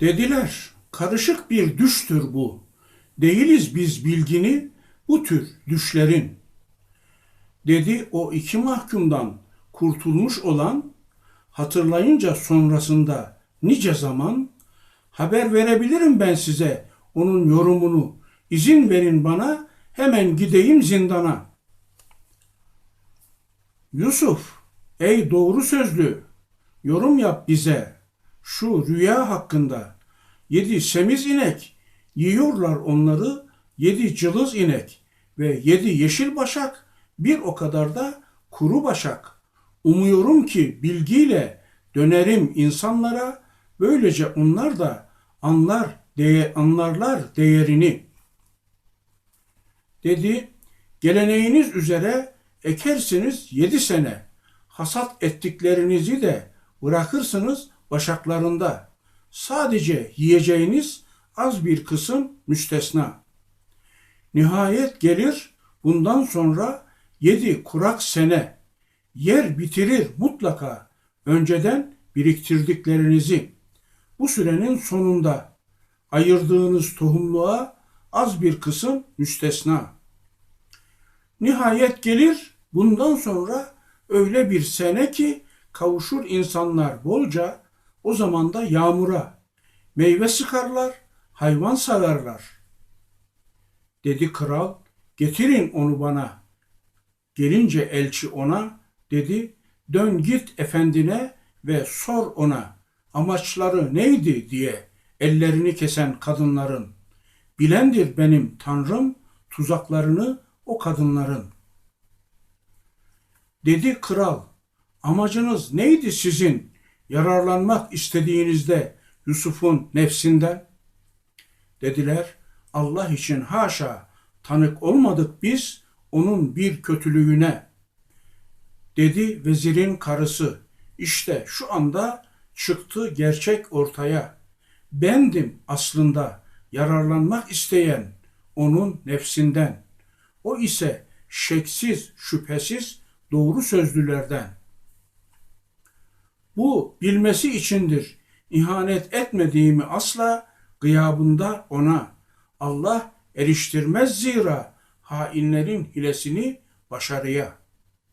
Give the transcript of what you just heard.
Dediler, karışık bir düştür bu. Değiliz biz bilgini bu tür düşlerin. Dedi o iki mahkumdan kurtulmuş olan, hatırlayınca sonrasında nice zaman, haber verebilirim ben size onun yorumunu. İzin verin bana, hemen gideyim zindana. Yusuf, ey doğru sözlü, yorum yap bize şu rüya hakkında. Yedi semiz inek, yiyorlar onları yedi cılız inek ve yedi yeşil başak, bir o kadar da kuru başak. Umuyorum ki bilgiyle dönerim insanlara, böylece onlar da anlar, değe, anlarlar değerini. Dedi, geleneğiniz üzere ekersiniz yedi sene, hasat ettiklerinizi de bırakırsınız başaklarında. Sadece yiyeceğiniz az bir kısım müstesna. Nihayet gelir bundan sonra yedi kurak sene. Yer bitirir mutlaka önceden biriktirdiklerinizi. Bu sürenin sonunda ayırdığınız tohumluğa az bir kısım müstesna. Nihayet gelir bundan sonra öyle bir sene ki kavuşur insanlar bolca o zaman da yağmura meyve sıkarlar, hayvan salarlar. Dedi kral, getirin onu bana. Gelince elçi ona dedi, dön git efendine ve sor ona amaçları neydi diye ellerini kesen kadınların. Bilendir benim tanrım tuzaklarını o kadınların. Dedi kral, amacınız neydi sizin yararlanmak istediğinizde Yusuf'un nefsinden? Dediler, Allah için haşa tanık olmadık biz onun bir kötülüğüne. Dedi vezirin karısı, işte şu anda çıktı gerçek ortaya. Bendim aslında yararlanmak isteyen onun nefsinden. O ise şeksiz, şüphesiz doğru sözlülerden. Bu bilmesi içindir. İhanet etmediğimi asla gıyabında ona. Allah eriştirmez zira hainlerin hilesini başarıya.''